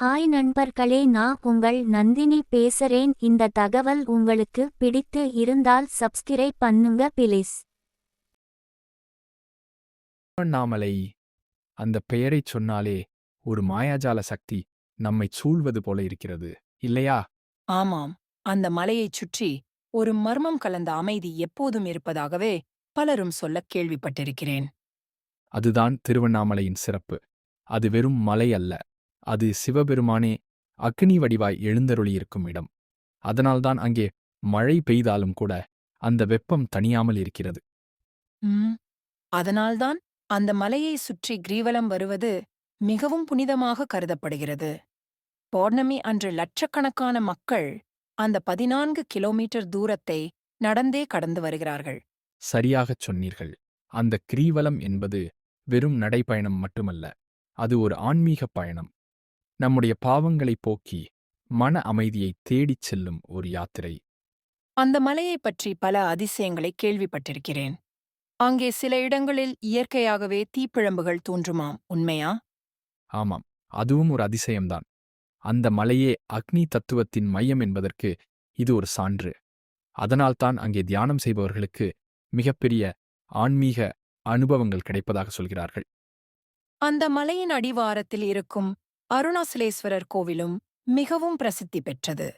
Hi நண்பர்களே நான் உங்கள் நந்தினி பேசுறேன். இந்த தகவல் உங்களுக்கு பிடித்து இருந்தால் சப்ஸ்கிரைப் பண்ணுங்க பிளீஸ் திருவண்ணாமலை அந்த பெயரைச் சொன்னாலே ஒரு மாயாஜால சக்தி நம்மைச் சூழ்வது போல இருக்கிறது இல்லையா? ஆமாம். அந்த மலையைச் சுற்றி ஒரு மர்மம் கலந்த அமைதி எப்போதும் இருப்பதாகவே பலரும் சொல்லக் கேள்விப்பட்டிருக்கிறேன். அதுதான் திருவண்ணாமலையின் சிறப்பு. அது வெறும் மலை அல்ல. அது சிவபெருமானே அக்னி வடிவாய் எழுந்தருளியிருக்கும் இடம். அதனால்தான் அங்கே மழை பெய்தாலும் கூட அந்த வெப்பம் தணியாமல் இருக்கிறது. அதனால்தான் அந்த மலையை சுற்றி கிரீவலம் வருவது மிகவும் புனிதமாக கருதப்படுகிறது. பௌர்ணமி அன்று லட்சக்கணக்கான மக்கள் அந்த பதினான்கு கிலோமீட்டர் தூரத்தை நடந்தே கடந்து வருகிறார்கள். சரியாகச் சொன்னீர்கள். அந்த கிரீவலம் என்பது வெறும் நடைப்பயணம் மட்டுமல்ல அது ஒரு ஆன்மீகப் பயணம். நம்முடைய பாவங்களைப் போக்கி மன அமைதியை தேடிச் செல்லும் ஒரு யாத்திரை. அந்த மலையைப் பற்றி பல அதிசயங்களை கேள்விப்பட்டிருக்கிறேன். அங்கே சில இடங்களில் இயற்கையாகவே தீப்பிழம்புகள் தோன்றுமாம் உண்மையா? ஆமாம் அதுவும் ஒரு அதிசயம்தான். அந்த மலையே அக்னி தத்துவத்தின் மையம் என்பதற்கு இது ஒரு சான்று. அதனால்தான் அங்கே தியானம் செய்பவர்களுக்கு மிகப்பெரிய ஆன்மீக அனுபவங்கள் கிடைப்பதாக சொல்கிறார்கள். அந்த மலையின் அடிவாரத்தில் இருக்கும் அருணாசலேஸ்வரர் கோவிலும் மிகவும் பிரசித்தி பெற்றது.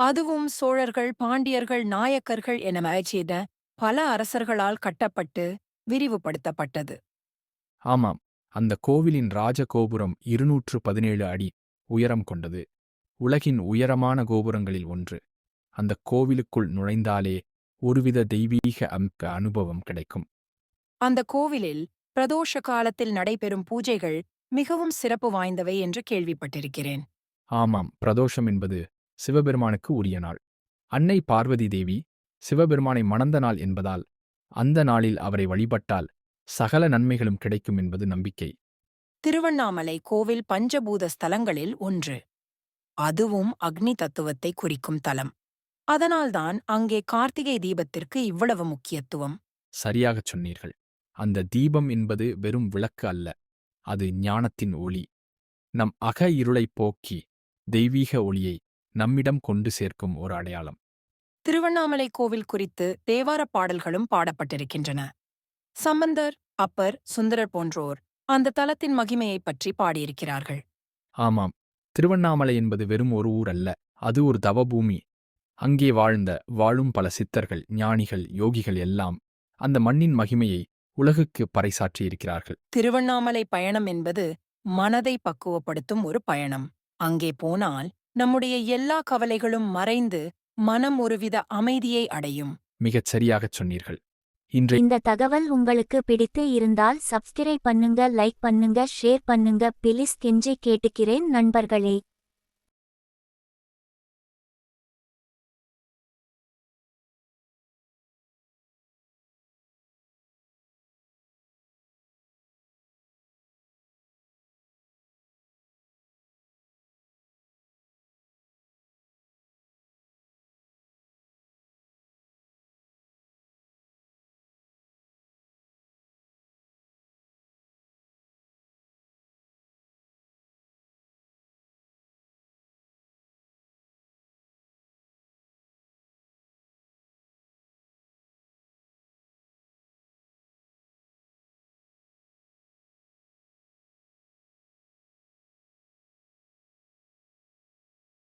அதுவும் சோழர்கள் பாண்டியர்கள் நாயக்கர்கள் என மயச்செய்த பல அரசர்களால் கட்டப்பட்டு விரிவுபடுத்தப்பட்டது. ஆமாம் அந்த கோவிலின் ராஜகோபுரம் இருநூற்று பதினேழு அடி உயரம் கொண்டது. உலகின் உயரமான கோபுரங்களில் ஒன்று. அந்த கோவிலுக்குள் நுழைந்தாலே ஒருவித தெய்வீக அம்க அனுபவம் கிடைக்கும். அந்த கோவிலில் பிரதோஷ காலத்தில் நடைபெறும் பூஜைகள் மிகவும் சிறப்பு வாய்ந்தவை என்று கேள்விப்பட்டிருக்கிறேன். ஆமாம் பிரதோஷம் என்பது சிவபெருமானுக்கு உரிய நாள். அன்னை பார்வதி தேவி சிவபெருமானை மணந்த நாள் என்பதால் அந்த நாளில் அவரை வழிபட்டால் சகல நன்மைகளும் கிடைக்கும் என்பது நம்பிக்கை. திருவண்ணாமலை கோவில் பஞ்சபூத ஸ்தலங்களில் ஒன்று. அதுவும் அக்னி தத்துவத்தை குறிக்கும் தலம். அதனால்தான் அங்கே கார்த்திகை தீபத்திற்கு இவ்வளவு முக்கியத்துவம். சரியாகச் சொன்னீர்கள். அந்த தீபம் என்பது வெறும் விளக்கு அல்ல. அது ஞானத்தின் ஒளி. நம் அக இருளைப் போக்கி தெய்வீக ஒளியை நம்மிடம் கொண்டு சேர்க்கும் ஒரு அடையாளம். திருவண்ணாமலை கோவில் குறித்து தேவாரப் பாடல்களும் பாடப்பட்டிருக்கின்றன. சம்பந்தர் அப்பர் சுந்தரர் போன்றோர் அந்த தலத்தின் மகிமையைப் பற்றி பாடியிருக்கிறார்கள். ஆமாம். திருவண்ணாமலை என்பது வெறும் ஒரு ஊர் அல்ல அது ஒரு தவபூமி. அங்கே வாழ்ந்த வாழும் பல சித்தர்கள் ஞானிகள் யோகிகள் எல்லாம் அந்த மண்ணின் மகிமையை உலகுக்கு பறைசாற்றியிருக்கிறார்கள். திருவண்ணாமலை பயணம் என்பது மனதை பக்குவப்படுத்தும் ஒரு பயணம். அங்கே போனால் நம்முடைய எல்லா கவலைகளும் மறைந்து மனம் ஒருவித அமைதியை அடையும். மிகச் சரியாகச் சொன்னீர்கள். இன்றை இந்த தகவல் உங்களுக்கு பிடித்து இருந்தால் சப்ஸ்கிரைப் பண்ணுங்க லைக் பண்ணுங்க ஷேர் பண்ணுங்க. பிளீஸ் கெஞ்சி கேட்டுக்கிறேன் நண்பர்களே.